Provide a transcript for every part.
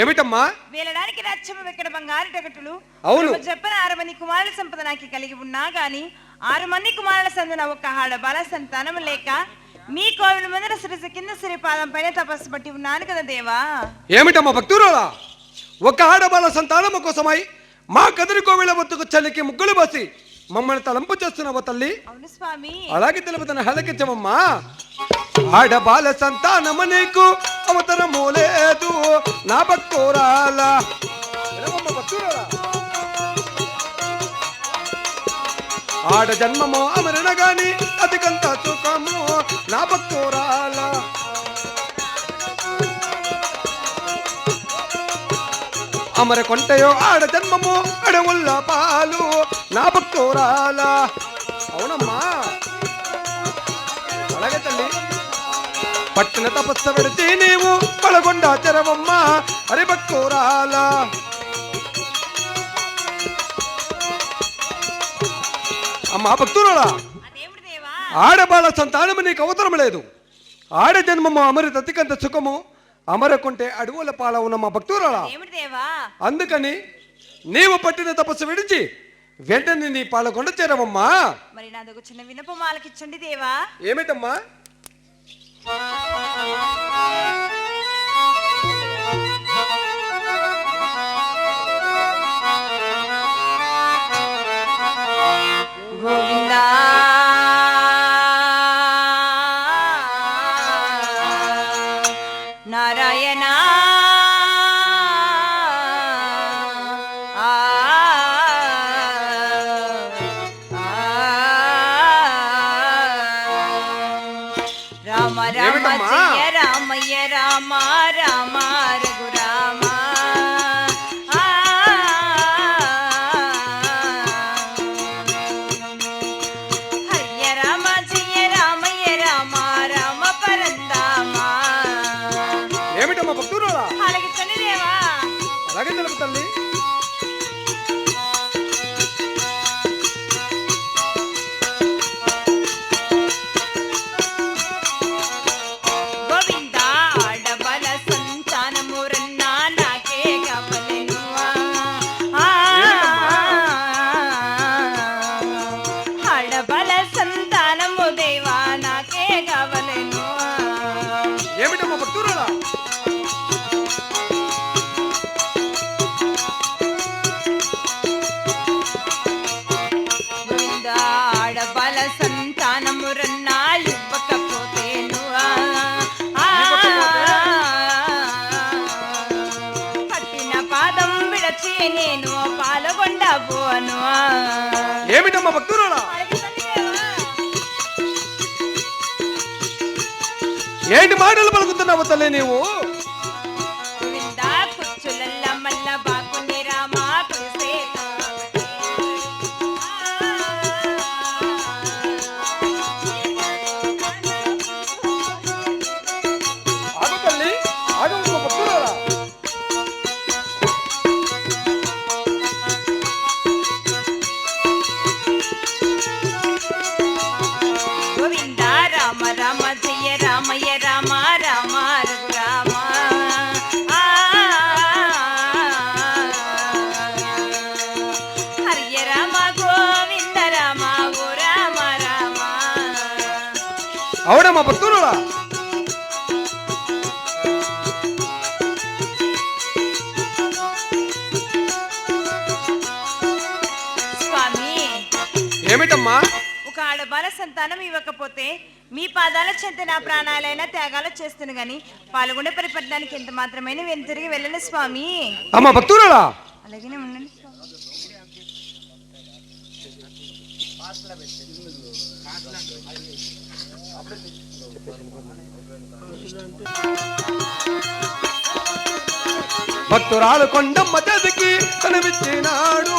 ఏమిటమ్మా? వేలడానికి రాజ్యము వెక్కడ బంగారు టగటులు అవును. చెప్పిన ఆరు మంది కుమారుల సంపద నాకు కలిగి ఉన్నా గాని ఆరు మంది కుమారుల సందున ఒక ఆడ బాల సంతానం లేక మీ కోవిల ముందర సిరస కింద సిరి పాదం పైన తపస్సు పట్టి ఉన్నాను కదా దేవా? ఏమిటమ్మా భక్తురాలా? ఒక ఆడబాల సంతానము కోసమై మా కదిరి కోవిల వద్దకు చలికి ముగ్గులు బసి మమ్మల్ని తలంపు చేస్తున్నావు తల్లి? అవును స్వామి. అలాగే తెలుపుతున్న హలకించమమ్మా. ఆడబాల సంతానము నీకు అవతరము లేదు. నా భక్తురాలా. ఆడ జన్మము అమరణ గాని అతికంత సుఖము నా భక్తురాలా. అమర కొంటయో ఆడ జన్మము అడవుల్ల పాలు నా భక్తురాలా. పట్టిన తపస్సు పెడితే నీవు పలగొండ చెరవమ్మ హరిభక్తురాలా. అమ్మా భక్తురాలా ఆడబాల సంతానము నీకు అవసరం లేదు. ఆడ జన్మము అమరి తతికంత సుఖము అమరకుంటే అడవుల పాల ఉన్న మా భక్తురాలా. అందుకని నీవు పట్టిన తపస్సు విడిచి వెంటనే నీ పాలకొండ చేరవమ్మా. మరి నాదొక చిన్న వినప మాలకిచ్చండి దేవా. ఏమిటమ్మా? Nara ఆడబల సంతానము దేవా నాకే గవలెను ఏమిటమ్మా భక్తురాలా నేను పాల్గొండబోను. ఏమిటమ్మా భక్తురాలా ఏంటి మాటలు పలుకుతున్నావు తల్లి నీవు? అవునమ్మా భక్తురాలా? స్వామి ఏమిటమ్మా? ఒక ఆడబాల సంతానం ఇవ్వకపోతే మీ పాదాల చెంత నా ప్రాణాలైనా త్యాగాలు చేస్తును గాని పాల్గొండే పరిపడడానికి ఎంత మాత్రమైన వెనుతిరిగి వెళ్ళను స్వామి? అమ్మా భక్తురాలా? అలాగనే ఉండండి స్వామి. భక్తురాలు కొండమ్మ చదికి కనిపించినాడు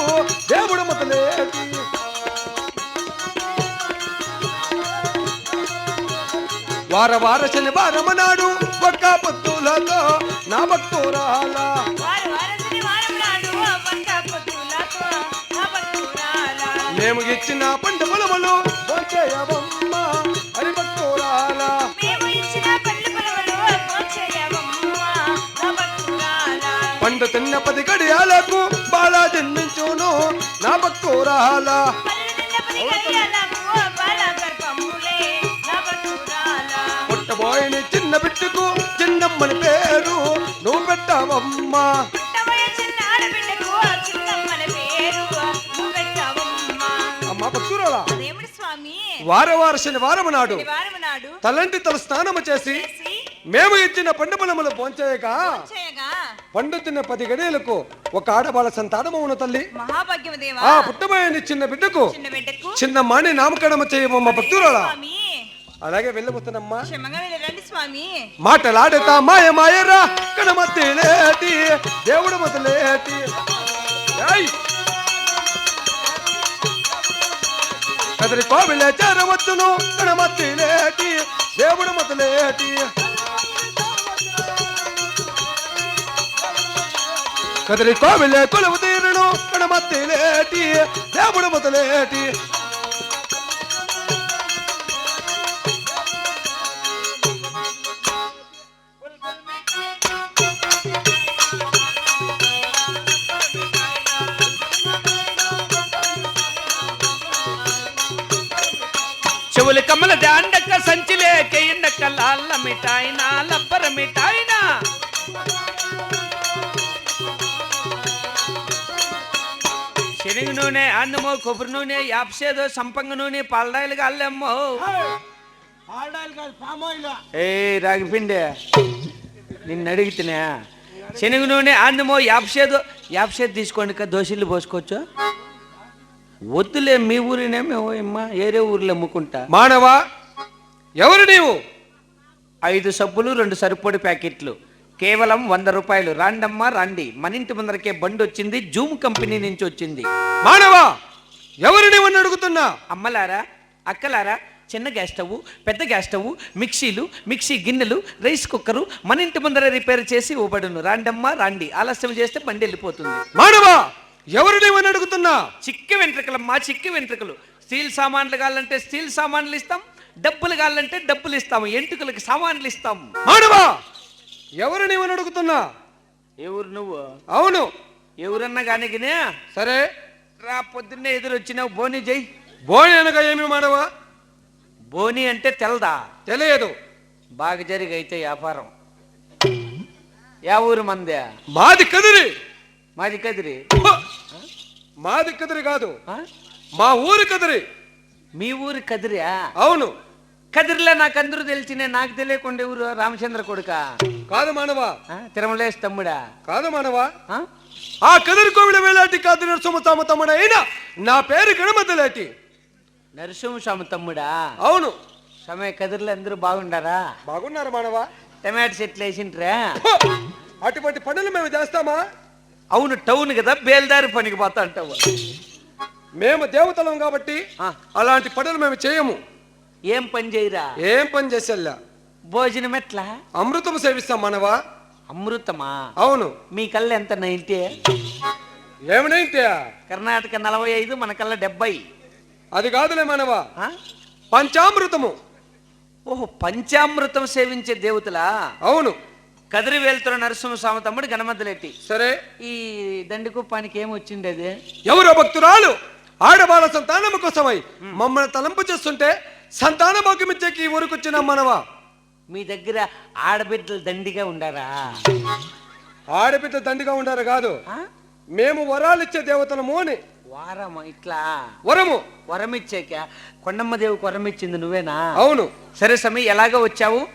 దేవుడు మొదలేటి వార వార శనివారం నాడు ఒక్క పొత్తులతో నా భక్తురాల. మేము ఇచ్చిన పండు పొలములు భక్తురాల. పండు తిన్న పది గడియాలకు బాలా జన్మించును నా భక్తురాల పుట్టబోయిన చిన్న బిడ్డకు చిన్నమ్మని పేరు. నువ్వు పెట్టావమ్మా. అమ్మా భక్తురాల వార వార శనివారం నాడు తలంటి తల స్నానము చేసి మేము ఇచ్చిన పండు పొలములు పోంచేయక. చేయగా పండు తిన్న పది గడియలకు ఒక ఆడబాల సంతానమును తల్లి. ఆ పుట్టబోయని చిన్న బిడ్డకు చిన్న మాని నామకరణం చేయమమ్మ భక్తురాల? అలాగే స్వామి. మాటలాడుతా మాయ మాయరా కడమతి లేటి దేవుడు మొదలేటి! కదరి కోవిలే చేరవచ్చును కడమతి లేటి దేవుడు మొదలేటి కదరి కోవిలే కొలువు తీరును కడమతి లేటి దేవుడు మొదలేటి చెవులు కమ్మల దాండక్క సంచిలే కేయండక్క లాల్ల మిఠాయినా లబ్బర మిఠాయినా శనగ నూనె అన్నమో కొబ్బరి నూనె యాప్సేదో సంపంగ నూనె పల్డాయిలు కాళ్ళమ్మో ఏ రాగిపిండి నిన్ను అడిగితేనే. శనగ నూనె అన్నమో యాప్సేదో యాప్సేదో తీసుకోండి కదా దోశలు పోసుకోవచ్చు. వద్దులే మీ ఊరినే మేము అమ్మా ఏరే ఊర్లో అమ్ముకుంటా. మానవా? ఎవరు నీవు? ఐదు సబ్బులు రెండు సరిపొడి ప్యాకెట్లు. కేవలం వంద రూపాయలు. రాండమ్మా రాండి. మన ఇంటి ముందరకే బండి వచ్చింది జూమ్ కంపెనీ నుంచి వచ్చింది. మానవా ఎవరు నీవని అడుగుతున్నా? అమ్మలారా అక్కలారా చిన్న గ్యాస్ స్టవ్ పెద్ద గ్యాస్ స్టవ్ మిక్సీలు మిక్సీ గిన్నెలు రైస్ కుక్కరు మన ఇంటి ముందర రిపేర్ చేసి ఇవ్వబడును. రాండమ్మా రాండి. ఆలస్యం చేస్తే బండి వెళ్ళిపోతుంది. మానవా ఎవరు నీవని అడుగుతున్నా? చిక్కి వెంట్రుకలమ్మా చిక్కి వెంట్రుకలు. స్టీల్ సామాన్లు కావాలంటే స్టీల్ సామాన్లు ఇస్తాం డబ్బులు కావాలంటే డబ్బులు ఇస్తాము ఎంటుకలకి సామాన్లు ఇస్తాం. మానవా ఎవరు నీవని అడుగుతున్నా? ఎవరు నువ్వు? అవును. ఎవరన్నా కానీ సరే. రా పొద్దున్నే ఎదురు వచ్చినావు బోని జై. బోని అనగా ఏమి మానవా బోని అంటే తెల్దా? తెలియదు. బాగా జరిగైతే వ్యాపారం. యా ఊరు మందే? మాది కదిరి. మాది కదిరి! మాది కదిరి కాదు? మా ఊరి కదిరి. మీ ఊరు కదిరియా? అవును. కదిరిలో నాకు అందరూ తెలిసిన నాకు తెలియకుండా ఊరు రామచంద్ర కొడుక. కాదు మానవా. తిరుమలేశ్ తమ్ముడా. కాదు మానవా. ఆ? కదిరి కోవిల వేలాటి కాదు నరసమ్మ తమ తమ్ముడు అయినా నా పేరు గణమద్దలేటి. నరసింహస్వామి తమ్ముడా? అవును. సమయ కదిరిలో అందరూ బాగుండారా? బాగున్నారు మానవా. టమాటో చెట్లు వేసింట్రా! అటువంటి పనులు మేము చేస్తామా? అవును టౌన్ కదా బేల్దారి పనికి పోతా అంటావు. మేము దేవతలం కాబట్టి. అలాంటి పనులు మేము చేయము. ఏం పని చేయరా? ఏం పని చేసేలా? భోజనం ఎట్లా? అమృతం సేవిస్తాం మనవా? అమృతమా? అవును. మీ కల్లా ఎంత నైంటీ ఏమనైతే కర్ణాటక నలభై ఐదు మన కల్లా డెబ్బై. అది కాదులే మనవా? పంచామృతము. ఓహో పంచామృతం సేవించే దేవతలా? అవును. కదిరి వెళ్తున్న నరసింహస్వామి తమ్ముడు గణమద్దలెట్టి. సరే. ఈ దండికుప్పానికి ఏమొచ్చింది అది? ఎవరో భక్తురాలు ఆడబాల సంతానము కోసమై మమ్మల్ని తలంపు చేస్తుంటే సంతాన భాగ్యమిచ్చేకి ఈ ఊరికి వచ్చిన మనవా? మీ దగ్గర ఆడబిడ్డలు దండిగా ఉండారా? ఆడబిడ్డ దండిగా ఉండారు కాదు? మేము వరాలు ఇచ్చే దేవతలము అని. వారం ఇట్లా? వరము. వరం ఇచ్చాక కొండమ్మ దేవుకి వరం ఇచ్చింది నువ్వేనా? అవును. సరే సమీ ఎలాగ వచ్చావు?